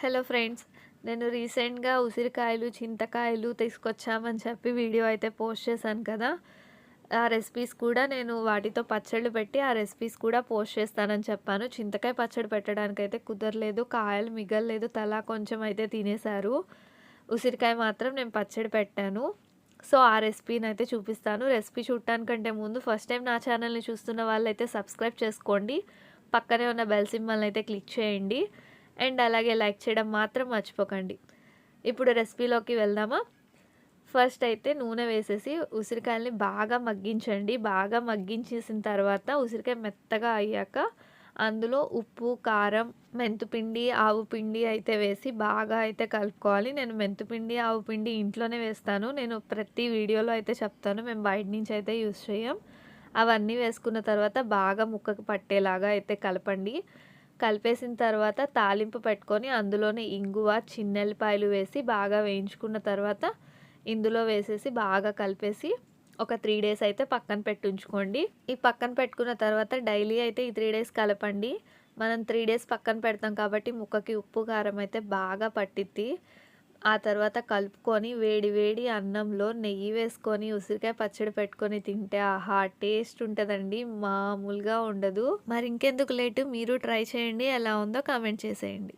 Hello friends నేను రీసెంట్గా ఉసిరికాయలు చింతకాయలు తీసుకొచ్చామని చెప్పి వీడియో అయితే పోస్ట్ చేశాను కదా. ఆ రెసిపీస్ కూడా నేను వాటితో పచ్చళ్ళు పెట్టి ఆ రెసిపీస్ కూడా పోస్ట్ చేస్తానని చెప్పాను. చింతకాయ పచ్చడి పెట్టడానికి అయితే కుదరలేదు కాయలు మిగలలేదు తలా కొంచెం అయితే తినేశారు. ఉసిరికాయ మాత్రం నేను పచ్చడి పెట్టాను. సో ఆ రెసిపీని అయితే చూపిస్తాను. రెసిపీ చూడటానికంటే ముందు ఫస్ట్ టైం నా ఛానల్ని చూస్తున్న వాళ్ళైతే సబ్స్క్రైబ్ చేసుకోండి. పక్కనే ఉన్న బెల్ సింబల్ని అయితే క్లిక్ చేయండి. అండ్ అలాగే లైక్ చేయడం మాత్రం మర్చిపోకండి. ఇప్పుడు రెసిపీలోకి వెళ్దామా? ఫస్ట్ అయితే నూనె వేసేసి ఉసిరికాయల్ని బాగా మగ్గించండి. బాగా మగ్గించేసిన తర్వాత ఉసిరికాయ మెత్తగా అయ్యాక అందులో ఉప్పు కారం మెంతుపిండి ఆవు పిండి అయితే వేసి బాగా అయితే కలుపుకోవాలి. నేను మెంతుపిండి ఆవు పిండి ఇంట్లోనే వేస్తాను. నేను ప్రతి వీడియోలో అయితే చెప్తాను. మేము బయట నుంచి అయితే యూస్ చేయం. అవన్నీ వేసుకున్న తర్వాత బాగా ముక్కకు పట్టేలాగా అయితే కలపండి. కలిపేసిన తర్వాత తాలింపు పెట్టుకొని అందులోనే ఇంగువ చిన్నెల్లిపాయలు వేసి బాగా వేయించుకున్న తర్వాత ఇందులో వేసేసి బాగా కలిపేసి ఒక త్రీ డేస్ అయితే పక్కన పెట్టుంచుకోండి. ఈ పక్కన పెట్టుకున్న తర్వాత డైలీ అయితే ఈ త్రీ డేస్ కలపండి. మనం త్రీ డేస్ పక్కన పెడతాం కాబట్టి ముక్కకి ఉప్పు కారం అయితే బాగా పట్టిద్ది. ఆ తర్వాత కలుపుకొని వేడి వేడి అన్నంలో నెయ్యి వేసుకొని ఉసిరికాయ పచ్చడి పెట్టుకొని తింటే ఆహా టేస్ట్ ఉంటుందండి. మామూలుగా ఉండదు. మరి ఇంకెందుకు లేటు? మీరు ట్రై చేయండి. ఎలా ఉందో కామెంట్ చేసేయండి.